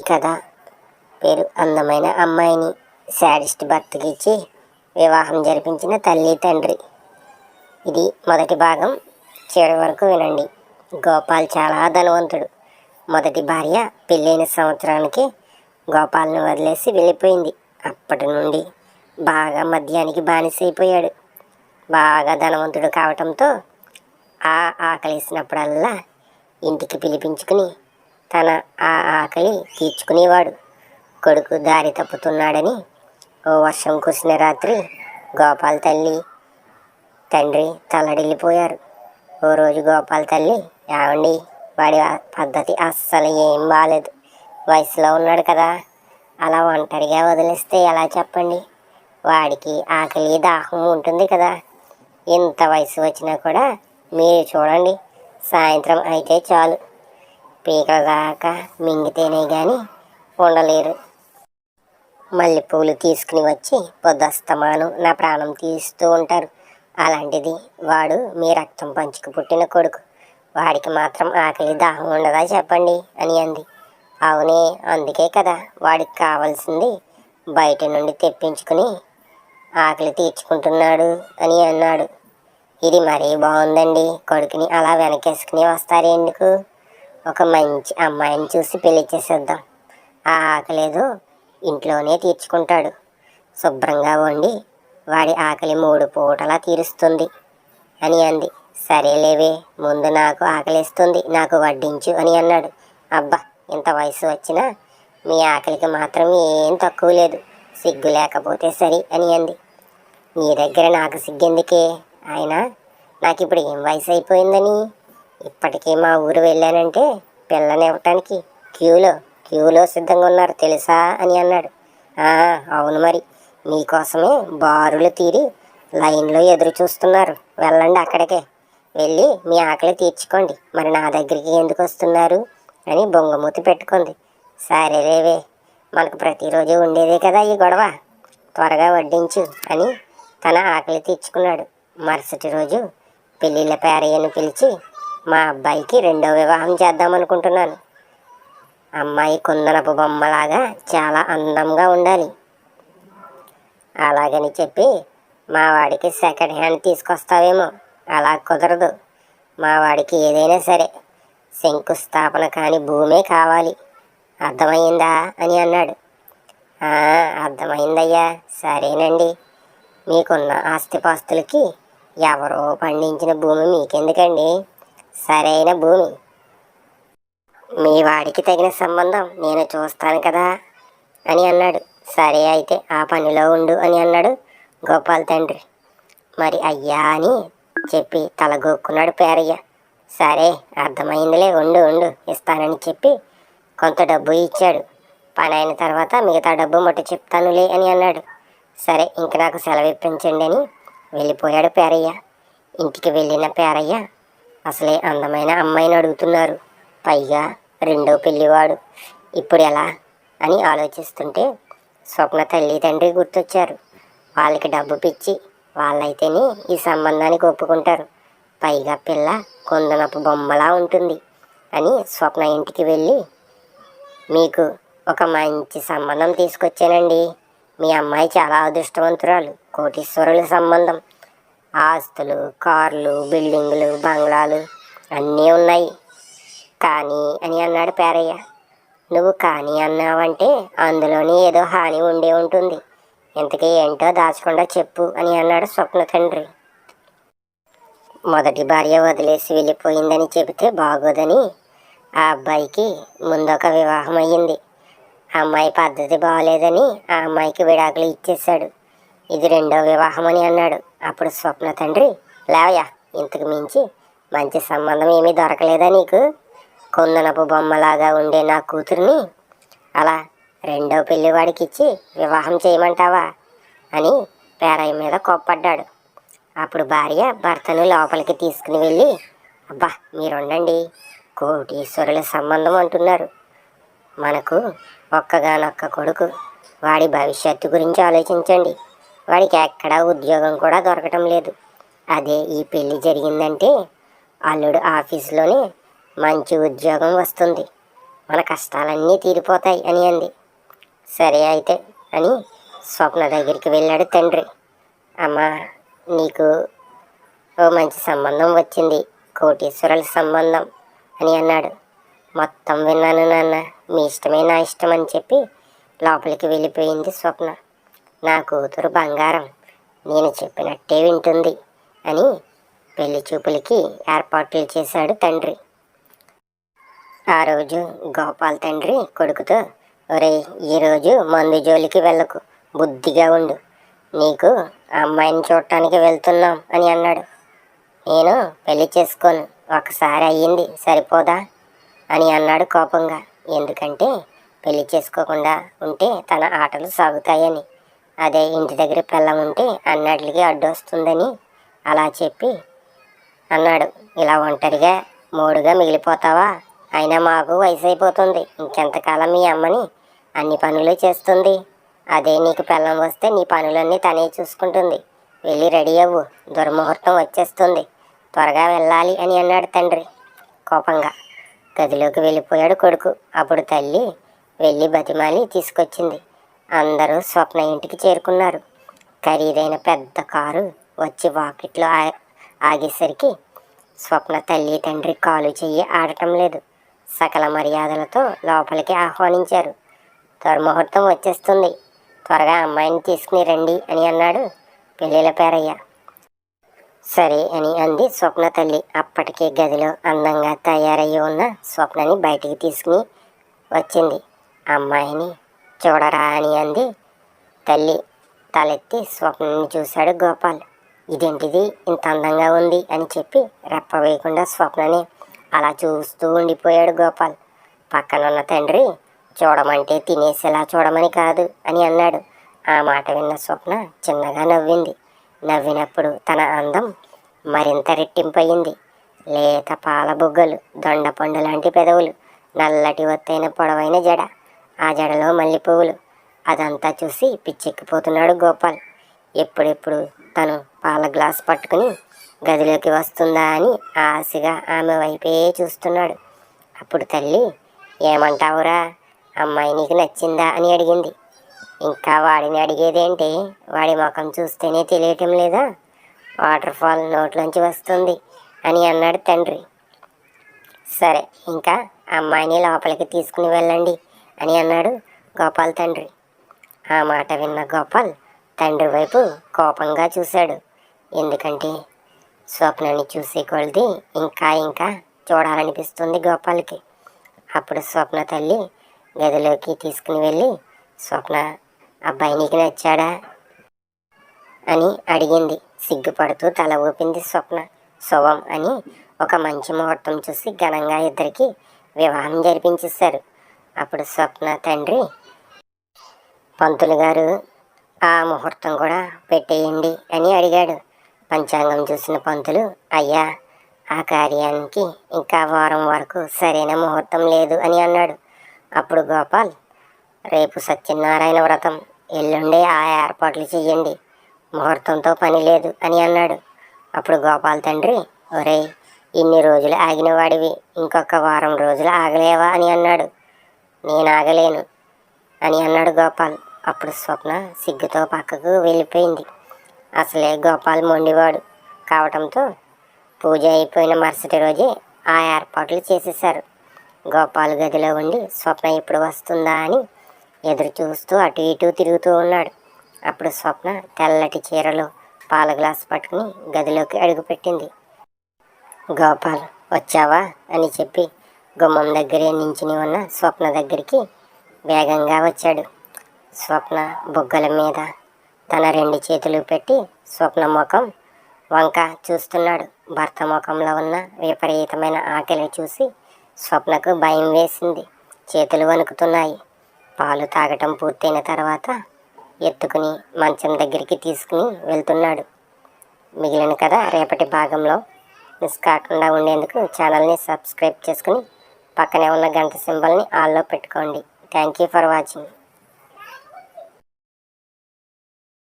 కథ పేరు అందమైన అమ్మాయిని శాడిస్ట్ భర్తకి ఇచ్చి వివాహం జరిపించిన తల్లి తండ్రి. ఇది మొదటి భాగం. చివరి వరకు వినండి. గోపాల్ చాలా ధనవంతుడు. మొదటి భార్య పెళ్ళైన సంవత్సరానికి గోపాల్ని వదిలేసి వెళ్ళిపోయింది. అప్పటి నుండి బాగా మద్యానికి బానిసైపోయాడు. బాగా ధనవంతుడు కావటంతో ఆ ఆకలేసినప్పుడల్లా ఇంటికి పిలిపించుకుని తన ఆ ఆకలి తీర్చుకునేవాడు. కొడుకు దారి తప్పుతున్నాడని ఓ వర్షం కురిసిన రాత్రి గోపాల్ తల్లి తండ్రి తల్లడిల్లిపోయారు. ఓ రోజు గోపాల్ తల్లి ఏమండి వాడి పద్ధతి అస్సలు ఏం బాలేదు. వయసులో ఉన్నాడు కదా అలా ఒంటరిగా వదిలేస్తే ఎలా చెప్పండి? వాడికి ఆకలి దాహం ఉంటుంది కదా. ఇంత వయసు వచ్చినా కూడా మీరు చూడండి సాయంత్రం అయితే చాలు. పీకల దాకా మింగితేనే కానీ ఉండలేరు. మల్లెపూలు తీసుకుని వచ్చి పొద్దస్తమాను నా ప్రాణం తీస్తూ ఉంటారు. అలాంటిది వాడు మీ రక్తం పంచుకు పుట్టిన కొడుకు. వాడికి మాత్రం ఆకలి దాహం ఉండదా చెప్పండి అని అంది. అవునే అందుకే కదా వాడికి కావాల్సింది బయట నుండి తెప్పించుకుని ఆకలి తీర్చుకుంటున్నాడు అని అన్నాడు. ఇది మరీ బాగుందండి. కొడుకుని అలా వెనకేసుకుని వస్తారు ఎందుకు ఒక మంచి అమ్మాయిని చూసి పెళ్ళి చేసేద్దాం. ఆ ఆకలేదో ఇంట్లోనే తీర్చుకుంటాడు. శుభ్రంగా వండి వాడి ఆకలి మూడు పూటలా తీరుస్తుంది అని అంది. సరేలేవే ముందు నాకు ఆకలిస్తుంది నాకు వడ్డించు అని అన్నాడు. అబ్బా ఇంత వయసు వచ్చినా మీ ఆకలికి మాత్రం ఏం తక్కువ లేదు సిగ్గు లేకపోతే సరి అని అంది. నీ దగ్గర నాకు సిగ్గెందుకే? ఆయన నాకు ఇప్పుడు ఏం వయసు అయిపోయిందని? ఇప్పటికీ మా ఊరు వెళ్ళానంటే పిల్లని ఇవ్వటానికి క్యూలో క్యూలో సిద్ధంగా ఉన్నారు తెలుసా అని అన్నాడు. అవును మరి. మీకోసమే బారులు తీరి లైన్లో ఎదురు చూస్తున్నారు. వెళ్ళండి అక్కడికే. వెళ్ళి మీ ఆకలి తీర్చుకోండి. మరి నా దగ్గరికి ఎందుకు వస్తున్నారు? అని బొంగమూతి పెట్టుకుంది. సరేలేవే మనకు ప్రతిరోజు ఉండేదే కదా ఈ గొడవ. త్వరగా వడ్డించు అని తన ఆకలి తీర్చుకున్నాడు. మరుసటి రోజు పెళ్ళిళ్ళ పేరయ్యను పిలిచి మా అబ్బాయికి రెండో వివాహం చేద్దామనుకుంటున్నాను అమ్మాయి కుందనపు బొమ్మలాగా చాలా అందంగా ఉండాలి. అలాగని చెప్పి మా వాడికి సెకండ్ హ్యాండ్ తీసుకొస్తావేమో అలా కుదరదు. మా వాడికి ఏదైనా సరే శంకుస్థాపన కాని భూమే కావాలి. అర్థమైందా అని అన్నాడు. అర్థమైందయ్యా సరేనండి. మీకున్న ఆస్తిపాస్తులకి ఎవరో పండించిన భూమి మీకెందుకండి? సరైన భూమి. మీ వాడికి తగిన సంబంధం నేను చూస్తాను కదా అని అన్నాడు. సరే అయితే ఆ పనిలో ఉండు అని అన్నాడు గోపాల్ తండ్రి. మరి అయ్యా అని చెప్పి తలగొక్కున్నాడు పేరయ్య. సరే అర్థమైందిలే ఉండు ఉండు ఇస్తానని చెప్పి కొంత డబ్బు ఇచ్చాడు. పని అయిన తర్వాత మిగతా డబ్బు మట్టి చెప్తానులే అని అన్నాడు. సరే ఇంక నాకు సెలవు ఇప్పించండి అని వెళ్ళిపోయాడు పేరయ్య. ఇంటికి వెళ్ళిన పేరయ్య అసలే అందమైన అమ్మాయిని అడుగుతున్నారు. పైగా రెండో పెళ్ళివాడు ఇప్పుడు ఎలా? అని ఆలోచిస్తుంటే స్వప్న తల్లి తండ్రి గుర్తొచ్చారు. వాళ్ళకి డబ్బు పిచ్చి. వాళ్ళైతేనే ఈ సంబంధానికి ఒప్పుకుంటారు. పైగా పిల్ల కొందనపు బొమ్మలా ఉంటుంది అని స్వప్న ఇంటికి వెళ్ళి మీకు ఒక మంచి సంబంధం తీసుకొచ్చానండి. మీ అమ్మాయి చాలా అదృష్టవంతురాలు. కోటీశ్వరుల సంబంధం. ఆస్తులు కార్లు బిల్డింగులు బంగ్లాలు అన్నీ ఉన్నాయి. కానీ అని అన్నాడు పేరయ్య. నువ్వు కానీ అన్నావంటే అందులోనే ఏదో హాని ఉండే ఉంటుంది. ఇంతకీ ఏంటో దాచకుండా చెప్పు అని అన్నాడు స్వప్న తండ్రి. మొదటి భార్య వదిలేసి వెళ్ళిపోయిందని చెబితే బాగోదని ఆ అబ్బాయికి ముందొక వివాహం అయ్యింది. ఆ అమ్మాయి పద్ధతి బాగలేదని ఆ అమ్మాయికి విడాకులు ఇచ్చేశాడు. ఇది రెండో వివాహం అని అన్నాడు. అప్పుడు స్వప్న తండ్రి లేవయ్యా ఇంతకు మించి మంచి సంబంధం ఏమీ దొరకలేదా నీకు? కొందనపు బొమ్మలాగా ఉండే నా కూతుర్ని అలా రెండో పెళ్ళివాడికి ఇచ్చి వివాహం చేయమంటావా? అని పేరయ్య మీద కోప్పడ్డాడు. అప్పుడు భార్య భర్తను లోపలికి తీసుకుని వెళ్ళి అబ్బా మీరుండండి. కోటీశ్వరుల సంబంధం అంటున్నారు. మనకు ఒక్కగానొక్క కొడుకు వాడి భవిష్యత్తు గురించి ఆలోచించండి. వాడికి ఎక్కడా ఉద్యోగం కూడా దొరకటం లేదు. అదే ఈ పెళ్ళి జరిగిందంటే అల్లుడు ఆఫీస్లోనే మంచి ఉద్యోగం వస్తుంది. మన కష్టాలన్నీ తీరిపోతాయి అని అంది. సరే అయితే అని స్వప్న దగ్గరికి వెళ్ళాడు తండ్రి. అమ్మా నీకు ఓ మంచి సంబంధం వచ్చింది కోటీశ్వరుల సంబంధం అని అన్నాడు. మొత్తం విన్నాను నాన్న మీ ఇష్టమే నా ఇష్టం అని చెప్పి లోపలికి వెళ్ళిపోయింది స్వప్న. నా కూతురు బంగారం. నేను చెప్పినట్టే వింటుంది అని పెళ్ళి చూపులకి ఏర్పాట్లు చేశాడు తండ్రి. ఆ రోజు గోపాల్ తండ్రి కొడుకుతో ఒరేయ్ ఈరోజు మందు జోలికి వెళ్ళకు బుద్ధిగా ఉండు. నీకు అమ్మాయిని చూడటానికి వెళ్తున్నాం అని అన్నాడు. నేను పెళ్ళి చేసుకోను ఒకసారి అయ్యింది సరిపోదా? అని అన్నాడు కోపంగా. ఎందుకంటే పెళ్ళి చేసుకోకుండా ఉంటే తన ఆటలు సాగుతాయని. అదే ఇంటి దగ్గర పిల్లం ఉంటే అన్నట్లకి అడ్డొస్తుందని అలా చెప్పి అన్నాడు. ఇలా ఒంటరిగా మూడుగా మిగిలిపోతావా? అయినా మాకు వయసు అయిపోతుంది. ఇంకెంతకాలం మీ అమ్మని అన్ని పనులు చేస్తుంది. అదే నీకు పిల్లం వస్తే నీ పనులన్నీ తనే చూసుకుంటుంది. వెళ్ళి రెడీ అవ్వు. దుర్ముహూర్తం వచ్చేస్తుంది. త్వరగా వెళ్ళాలి అని అన్నాడు తండ్రి కోపంగా. గదిలోకి వెళ్ళిపోయాడు కొడుకు. అప్పుడు తల్లి వెళ్ళి బతిమాలి తీసుకొచ్చింది. అందరూ స్వప్న ఇంటికి చేరుకున్నారు. ఖరీదైన పెద్ద కారు వచ్చి వాకిట్లో ఆగేసరికి స్వప్న తల్లి తండ్రి కాలు చెయ్యి ఆడటం లేదు. సకల మర్యాదలతో లోపలికి ఆహ్వానించారు. దుర్ముహూర్తం వచ్చేస్తుంది. త్వరగా అమ్మాయిని తీసుకుని రండి అని అన్నాడు పెళ్ళిళ్ళ పేరయ్య. సరే అని అంది స్వప్న తల్లి. అప్పటికే గదిలో అందంగా తయారయ్యి ఉన్న స్వప్నని బయటికి తీసుకుని వచ్చింది. అమ్మాయిని చూడరా అని అంది. తల్లి తలెత్తి స్వప్నాన్ని చూశాడు గోపాల్. ఇదేంటిది? ఇంత అందంగా ఉంది అని చెప్పి రెప్ప వేయకుండా స్వప్నని అలా చూస్తూ ఉండిపోయాడు గోపాల్. పక్కనున్న తండ్రి చూడమంటే తినేసేలా చూడమని కాదు అని అన్నాడు. ఆ మాట విన్న స్వప్న చిన్నగా నవ్వింది. నవ్వినప్పుడు తన అందం మరింత రెట్టింపయింది లేత పాల బుగ్గలు దొండపండు లాంటి పెదవులు నల్లటి ఒత్తైన పొడవైన జడ ఆ జడలో మల్లె పువ్వులు. అదంతా చూసి పిచ్చెక్కిపోతున్నాడు గోపాల్. ఎప్పుడెప్పుడు తను పాల గ్లాస్ పట్టుకుని గదిలోకి వస్తుందా అని ఆశగా ఆమె వైపే చూస్తున్నాడు. అప్పుడు తల్లి ఏమంటావురా? అమ్మాయి నీకు నచ్చిందా? అని అడిగింది. ఇంకా వాడిని అడిగేదేంటి? వాడి ముఖం చూస్తేనే తెలియటం లేదా? వాటర్ ఫాల్ నోట్లోంచి వస్తుంది అని అన్నాడు తండ్రి. సరే ఇంకా అమ్మాయిని లోపలికి తీసుకుని వెళ్ళండి. అని అన్నాడు గోపాల్ తండ్రి. ఆ మాట విన్న గోపాల్ తండ్రి వైపు కోపంగా చూశాడు. ఎందుకంటే స్వప్నాన్ని చూసే కొలిది ఇంకా ఇంకా చూడాలనిపిస్తుంది గోపాల్కి. అప్పుడు స్వప్న తల్లి గదిలోకి తీసుకుని వెళ్ళి స్వప్న అబ్బాయి నీకు నచ్చాడా? అని అడిగింది. సిగ్గుపడుతూ తల ఊపింది స్వప్న. శుభం అని ఒక మంచి ముహూర్తం చూసి ఘనంగా ఇద్దరికి వివాహం జరిపించేశారు. అప్పుడు స్వప్న తండ్రి పంతులు గారు ఆ ముహూర్తం కూడా పెట్టేయండి అని అడిగాడు. పంచాంగం చూసిన పంతులు అయ్యా ఆ కార్యానికి ఇంకా వారం వరకు సరైన ముహూర్తం లేదు అని అన్నాడు. అప్పుడు గోపాల్ రేపు సత్యనారాయణ వ్రతం ఎల్లుండే ఆ ఏర్పాట్లు చెయ్యండి ముహూర్తంతో పని లేదు అని అన్నాడు. అప్పుడు గోపాల్ తండ్రి ఒరేయ్ ఇన్ని రోజులు ఆగిన వాడివి ఇంకొక వారం రోజులు ఆగలేవా అని అన్నాడు. నేను ఆగలేను అని అన్నాడు గోపాల్. అప్పుడు స్వప్న సిగ్గుతో పక్కకు వెళ్ళిపోయింది. అసలే గోపాల్ మొండివాడు కావటంతో పూజ అయిపోయిన మరుసటి రోజే ఆ ఏర్పాట్లు చేసేశారు. గోపాల్ గదిలో ఉండి స్వప్న ఎప్పుడు వస్తుందా? అని ఎదురు చూస్తూ అటు ఇటు తిరుగుతూ ఉన్నాడు. అప్పుడు స్వప్న తెల్లటి చీరలో పాల గ్లాస్ పట్టుకుని గదిలోకి అడుగుపెట్టింది. గోపాల్ వచ్చావా? అని చెప్పి గుమ్మం దగ్గరే నించుని ఉన్న స్వప్న దగ్గరికి వేగంగా వచ్చాడు. స్వప్న బుగ్గల మీద తన రెండు చేతులు పెట్టి స్వప్న ముఖం వంక చూస్తున్నాడు. భర్త ముఖంలో ఉన్న విపరీతమైన ఆకలి చూసి స్వప్నకు భయం వేసింది. చేతులు వణుకుతున్నాయి. పాలు తాగటం పూర్తయిన తర్వాత ఎత్తుకుని మంచం దగ్గరికి తీసుకుని వెళ్తున్నాడు. మిగిలిన కథ రేపటి భాగంలో. మిస్ కాకుండా ఉండేందుకు ఛానల్ని సబ్స్క్రైబ్ చేసుకుని పక్కనే ఉన్న గంట సింబల్ని ఆల్లో పెట్టుకోండి. Thank you for watching